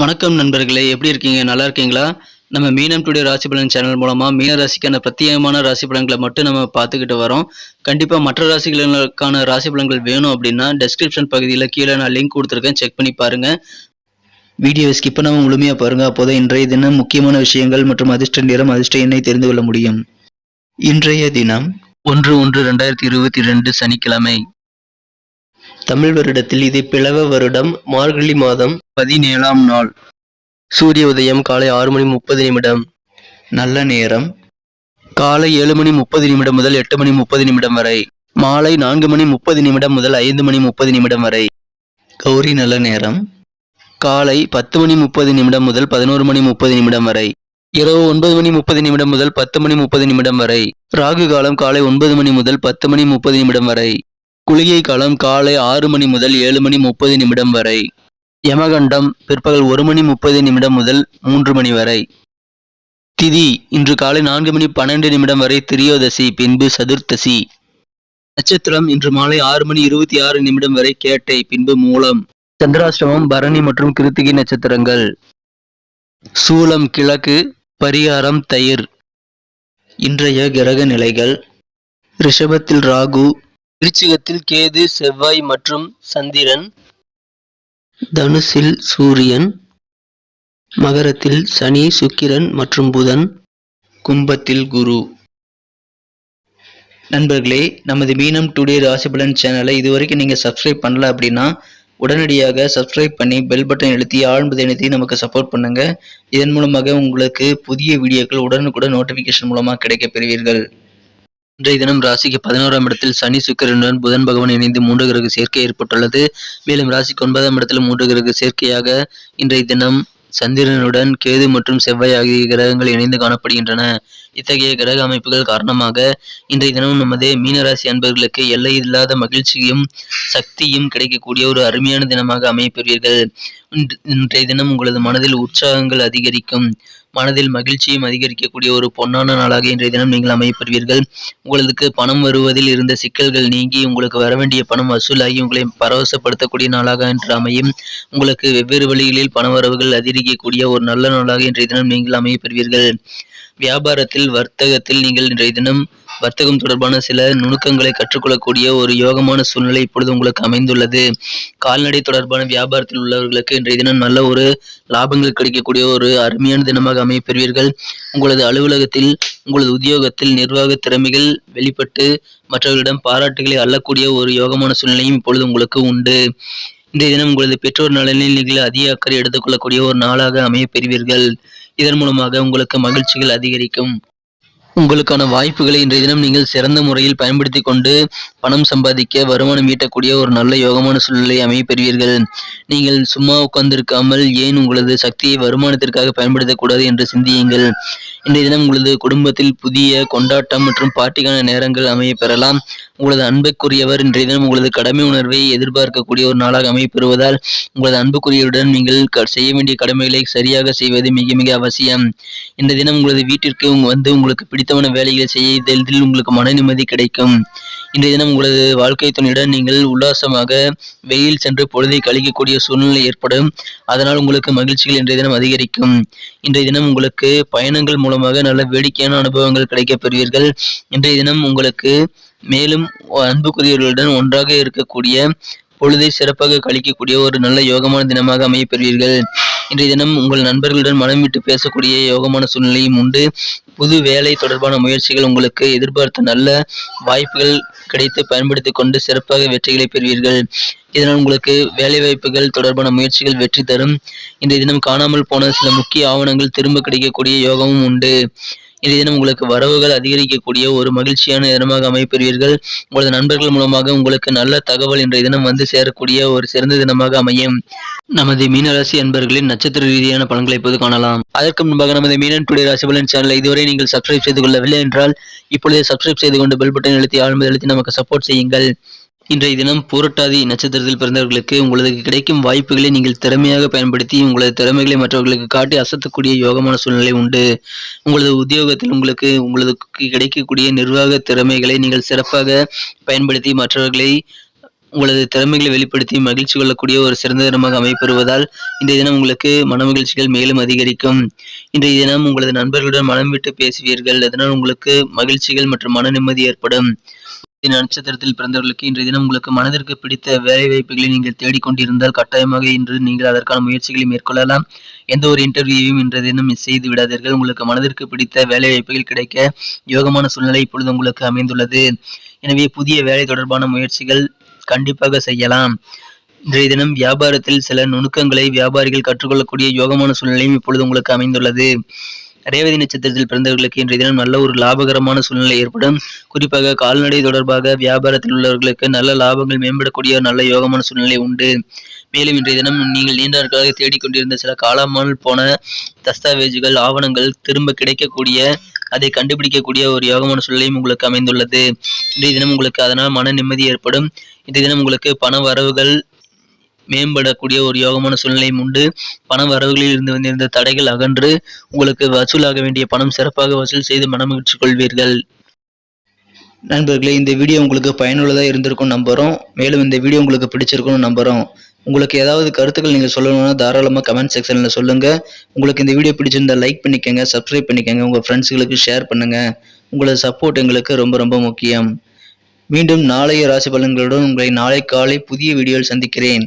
வணக்கம் நண்பர்களே எப்படி இருக்கீங்க? நல்லா இருக்கீங்களா? நம்ம மீனம் டுடே ராசி பலன் சேனல் மூலமாக மீன ராசிக்கான பிரத்யேகமான ராசி பலன்களை மட்டும் நம்ம பார்த்துக்கிட்டு வரோம். கண்டிப்பாக மற்ற ராசிகளுக்கான ராசி பலன்கள் வேணும் அப்படின்னா டெஸ்கிரிப்ஷன் பகுதியில் கீழே நான் லிங்க் கொடுத்துருக்கேன். செக் பண்ணி பாருங்கள் வீடியோவை ஸ்கிப் பண்ணாமல் முழுமையாக பாருங்க. அப்போதான் இன்றைய தினம் முக்கியமான விஷயங்கள் மற்றும் அதிர்ஷ்ட நேரம் அதிர்ஷ்ட எண்ணை தெரிந்து கொள்ள முடியும். இன்றைய தினம் ஒன்று ஒன்று ரெண்டாயிரத்தி இருபத்தி ரெண்டு சனிக்கிழமை. தமிழ் வருடத்தில் இது பிளவ வருடம் மார்கழி மாதம் பதினேழாம் நாள் சூரிய உதயம் காலை ஆறு மணி முப்பது நிமிடம் நல்ல நேரம் காலை ஏழு மணி முப்பது நிமிடம் முதல் எட்டு மணி முப்பது நிமிடம் வரை மாலை நான்கு மணி முப்பது நிமிடம் முதல் ஐந்து மணி முப்பது நிமிடம் வரை கௌரி நல்ல நேரம் காலை பத்து மணி முப்பது நிமிடம் முதல் பதினோரு மணி முப்பது நிமிடம் வரை இரவு ஒன்பது மணி முப்பது நிமிடம் முதல் பத்து மணி முப்பது நிமிடம் வரை ராகு காலம் காலை ஒன்பது மணி முதல் பத்து மணி முப்பது நிமிடம் வரை குளிகை காலம் காலை ஆறு மணி முதல் ஏழு மணி முப்பது நிமிடம் வரை. யமகண்டம் பிற்பகல் ஒரு மணி முப்பது நிமிடம் முதல் மூன்று மணி வரை. திதி இன்று காலை நான்கு மணி பன்னெண்டு நிமிடம் வரை திரியோதசி பின்பு சதுர்த்தசி. நட்சத்திரம் இன்று மாலை ஆறு மணி இருபத்தி ஆறு நிமிடம் வரை கேட்டை பின்பு மூலம். சந்திராஷ்டமம் பரணி மற்றும் கிருத்திகை நட்சத்திரங்கள். சூலம் கிழக்கு பரிகாரம் தயிர். இன்றைய கிரக நிலைகள். ரிஷபத்தில் ராகு விருச்சிகத்தில் கேது செவ்வாய் மற்றும் சந்திரன் தனுசில் சூரியன் மகரத்தில் சனி சுக்கிரன் மற்றும் புதன் கும்பத்தில் குரு. நண்பர்களே நமது மீனம் டுடே ராசிபலன் சேனலை இதுவரைக்கும் நீங்கள் சப்ஸ்கிரைப் பண்ணல அப்படின்னா உடனடியாக சப்ஸ்கிரைப் பண்ணி பெல் பட்டன் எழுத்தி ஆழ்ந்து இணைத்தி நமக்கு சப்போர்ட் பண்ணுங்க. இதன் மூலமாக உங்களுக்கு புதிய வீடியோக்கள் உடனுக்குடன் நோட்டிஃபிகேஷன் மூலமாக கிடைக்கப் பெறுவீர்கள். இன்றைய தினம் ராசிக்கு பதினோராம் இடத்தில் சனி சுக்கரனுடன் புதன் பகவான் இணைந்து மூன்று கிரக சேர்க்கை ஏற்பட்டுள்ளது. மேலும் ராசிக்கு ஒன்பதாம் இடத்தில் மூன்று கிரக சேர்க்கையாக இன்றைய தினம் சந்திரனுடன் கேது மற்றும் செவ்வாய் ஆகிய கிரகங்கள் இணைந்து காணப்படுகின்றன. இத்தகைய கிரக அமைப்புகள் காரணமாக இன்றைய தினம் நமது மீனராசி அன்பர்களுக்கு எல்லை இல்லாத மகிழ்ச்சியும் சக்தியும் கிடைக்கக்கூடிய ஒரு அருமையான தினமாக அமையப்பெறுவீர்கள் இன்றைய தினம் உங்களது மனதில் உற்சாகங்கள் அதிகரிக்கும். மனதில் மகிழ்ச்சியும் அதிகரிக்கக்கூடிய ஒரு பொன்னான நாளாக இன்றைய தினம் நீங்கள் அமையப்படுவீர்கள் உங்களுக்கு பணம் வருவதில் இருந்த சிக்கல்கள் நீங்கி உங்களுக்கு வர வேண்டிய பணம் வசூலாகி உங்களை பரவசப்படுத்தக்கூடிய நாளாக இன்று அமையும். உங்களுக்கு வெவ்வேறு வழிகளில் பண வரவுகள் அதிகரிக்கக்கூடிய ஒரு நல்ல நாளாக இன்றைய தினம் நீங்கள் அமையப்பெறுவீர்கள். வியாபாரத்தில் வர்த்தகத்தில் நீங்கள் இன்றைய தினம் வர்த்தகம் தொடர்பான சில நுணுக்கங்களை கற்றுக்கொள்ளக்கூடிய ஒரு யோகமான சூழ்நிலை இப்பொழுது உங்களுக்கு அமைந்துள்ளது. கால்நடை தொடர்பான வியாபாரத்தில் உள்ளவர்களுக்கு இன்றைய தினம் நல்ல ஒரு லாபங்கள் கிடைக்கக்கூடிய ஒரு அருமையான தினமாக அமையப்பெறுவீர்கள். உங்களது அலுவலகத்தில் உங்களது உத்தியோகத்தில் நிர்வாக திறமைகள் வெளிப்பட்டு மற்றவர்களிடம் பாராட்டுகளை அள்ளக்கூடிய ஒரு யோகமான சூழ்நிலையும் இப்பொழுது உங்களுக்கு உண்டு. இந்த தினம் உங்களது பெற்றோர் நலனில் நீங்கள் அதிக அக்கறை எடுத்துக்கொள்ளக்கூடிய ஒரு நாளாக அமைய பெறுவீர்கள் இதன் மூலமாக உங்களுக்கு மகிழ்ச்சிகள் அதிகரிக்கும். உங்களுக்கான வாய்ப்புகளை இன்றைய தினம் நீங்கள் சிறந்த முறையில் பயன்படுத்தி கொண்டு பணம் சம்பாதிக்க வருமானம் ஈட்டக்கூடிய ஒரு நல்ல யோகமான சூழ்நிலை அமைப்பெறுவீர்கள் நீங்கள் சும்மா உட்கார்ந்திருக்காமல் ஏன் உங்களது சக்தியை வருமானத்திற்காக பயன்படுத்தக்கூடாது என்று சிந்தியுங்கள். இன்றைய தினம் உங்களது குடும்பத்தில் புதிய கொண்டாட்டம் மற்றும் பாட்டிக்கான நேரங்கள் அமைய பெறலாம். உங்களது அன்புக்குரியவர் இன்றைய தினம் உங்களது கடமை உணர்வை எதிர்பார்க்கக்கூடிய ஒரு நாளாக அமைப்பெறுவதால் உங்களது அன்புக்குரியவருடன் நீங்கள் செய்ய வேண்டிய கடமைகளை சரியாக செய்வது மிக மிக அவசியம். இந்த தினம் உங்களது வீட்டிற்கு வந்து உங்களுக்கு பிடித்தமான வேலைகளை செய்வதில் உங்களுக்கு மன நிம்மதி கிடைக்கும். இன்றைய தினம் உங்களது வாழ்க்கை துணையுடன் நீங்கள் உல்லாசமாக வெயில் சென்று பொழுதை கழிக்கக்கூடிய சூழ்நிலை ஏற்படும். அதனால் உங்களுக்கு மகிழ்ச்சிகள் இன்றைய தினம் அதிகரிக்கும். இன்றைய தினம் உங்களுக்கு பயணங்கள் மூலமாக நல்ல வேடிக்கையான அனுபவங்கள் கிடைக்கப் பெறுவீர்கள். இன்றைய தினம் உங்களுக்கு மேலும் அன்புக்குரியவர்களுடன் ஒன்றாக இருக்கக்கூடிய பொழுதை சிறப்பாக கழிக்கக்கூடிய ஒரு நல்ல யோகமான தினமாக அமைய பெறுவீர்கள் இன்றைய தினம் உங்கள் நண்பர்களுடன் மனம் விட்டு பேசக்கூடிய யோகமான சூழ்நிலையும் உண்டு. புது வேலை தொடர்பான முயற்சிகள் உங்களுக்கு எதிர்பார்த்த நல்ல வாய்ப்புகள் கிடைத்து பயன்படுத்தி கொண்டு சிறப்பாக வெற்றிகளை பெறுவீர்கள். இதனால் உங்களுக்கு வேலைவாய்ப்புகள் தொடர்பான முயற்சிகள் வெற்றி தரும். இன்றைய தினம் காணாமல் போன சில முக்கிய ஆவணங்கள் திரும்ப கிடைக்கக்கூடிய யோகமும் உண்டு. இன்றைய தினம் உங்களுக்கு வரவுகள் அதிகரிக்கக்கூடிய ஒரு மகிழ்ச்சியான தினமாக அமைப்பெறுவீர்கள் உங்களது நண்பர்கள் மூலமாக உங்களுக்கு நல்ல தகவல் இன்றைய தினம் வந்து சேரக்கூடிய ஒரு சிறந்த தினமாக அமையும். நமது மீனராசி அன்பர்களின் நட்சத்திர ரீதியான பலன்களை இப்போது காணலாம். அதற்கு முன்பாக நமது மீனன் டுடே ராசி பலன் சேனலை இதுவரை நீங்கள் சப்ஸ்கிரைப் செய்து கொள்ளவில்லை என்றால் இப்பொழுதே சப்ஸ்கிரைப் செய்து கொண்டு பெல் பட்டன் அழுத்தி ஆழ்ந்து அழுத்தி நமக்கு சப்போர்ட் செய்யுங்கள். இன்றைய தினம் பூரட்டாதி நட்சத்திரத்தில் பிறந்தவர்களுக்கு உங்களுக்கு கிடைக்கும் வாய்ப்புகளை நீங்கள் திறமையாக பயன்படுத்தி உங்களது திறமைகளை மற்றவர்களுக்கு காட்டி அசத்தக்கூடிய யோகமான சூழ்நிலை உண்டு. உங்களது உத்தியோகத்தில் உங்களுக்கு உங்களுக்கு கிடைக்கக்கூடிய நிர்வாக திறமைகளை நீங்கள் சிறப்பாக பயன்படுத்தி மற்றவர்களை உங்களது திறமைகளை வெளிப்படுத்தி மகிழ்ச்சி கொள்ளக்கூடிய ஒரு சிறந்த தினமாக அமைப்பெறுவதால் இன்றைய தினம் உங்களுக்கு மனமகிழ்ச்சிகள் மேலும் அதிகரிக்கும். இன்றைய தினம் உங்களது நண்பர்களுடன் மனம் விட்டு பேசுவீர்கள் அதனால் உங்களுக்கு மகிழ்ச்சிகள் மற்றும் மன நிம்மதி ஏற்படும். நட்சத்திரத்தில் பிறந்தவர்களுக்கு இன்றைய தினம் உங்களுக்கு மனதிற்கு பிடித்த வேலை வாய்ப்புகளை நீங்கள் தேடிக்கொண்டிருந்தால் கட்டாயமாக இன்று நீங்கள் அதற்கான முயற்சிகளை மேற்கொள்ளலாம். எந்த ஒரு இன்டர்வியூவையும் இன்றைய தினம் மிஸ் செய்து விடாதீர்கள். உங்களுக்கு மனதிற்கு பிடித்த வேலை வாய்ப்புகள் கிடைக்க யோகமான சூழ்நிலை இப்பொழுது உங்களுக்கு அமைந்துள்ளது. எனவே புதிய வேலை தொடர்பான முயற்சிகள் கண்டிப்பாக செய்யலாம். இன்றைய தினம் வியாபாரத்தில் சில நுணுக்கங்களை வியாபாரிகள் கற்றுக்கொள்ளக்கூடிய யோகமான சூழ்நிலையும் இப்பொழுது உங்களுக்கு அமைந்துள்ளது. ரேவதி நட்சத்திரத்தில் பிறந்தவர்களுக்கு இன்றைய தினம் நல்ல ஒரு லாபகரமான சூழ்நிலை ஏற்படும். குறிப்பாக கால்நடை தொடர்பாக வியாபாரத்தில் உள்ளவர்களுக்கு நல்ல லாபங்கள் மேம்படக்கூடிய நல்ல யோகமான சூழ்நிலை உண்டு. மேலும் இன்றைய தினம் நீங்கள் நீண்ட நாட்களாக தேடிக்கொண்டிருந்த சில காலாமல் போன தஸ்தாவேஜுகள் ஆவணங்கள் திரும்ப கிடைக்கக்கூடிய அதை கண்டுபிடிக்கக்கூடிய ஒரு யோகமான சூழ்நிலையும் உங்களுக்கு அமைந்துள்ளது. இன்றைய தினம் உங்களுக்கு அதனால் மன நிம்மதி ஏற்படும். இன்றைய தினம் உங்களுக்கு பண வரவுகள் மேம்படக்கூடிய ஒரு யோகமான சூழ்நிலையும் உண்டு. பண வரவுகளில் இருந்து வந்திருந்த தடைகள் அகன்று உங்களுக்கு வசூலாக வேண்டிய பணம் சிறப்பாக வசூல் செய்து மனமகிழ்ச்சி கொள்வீர்கள். நண்பர்களே இந்த வீடியோ உங்களுக்கு பயனுள்ளதாக இருந்திருக்கும் நம்புகிறோம் மேலும் இந்த வீடியோ உங்களுக்கு பிடிச்சிருக்கும்னு நம்புகிறோம் உங்களுக்கு ஏதாவது கருத்துக்கள் நீங்கள் சொல்லணும்னா தாராளமாக கமெண்ட் செக்ஷனில் சொல்லுங்கள் உங்களுக்கு இந்த வீடியோ பிடிச்சிருந்தா லைக் பண்ணிக்கோங்க சப்ஸ்கிரைப் பண்ணிக்கோங்க உங்கள் ஃப்ரெண்ட்ஸுகளுக்கு ஷேர் பண்ணுங்கள் உங்களோட சப்போர்ட் எங்களுக்கு ரொம்ப ரொம்ப முக்கியம். மீண்டும் நாளைய ராசி பலன்களுடன் உங்களை நாளை காலை புதிய வீடியோவில் சந்திக்கிறேன்.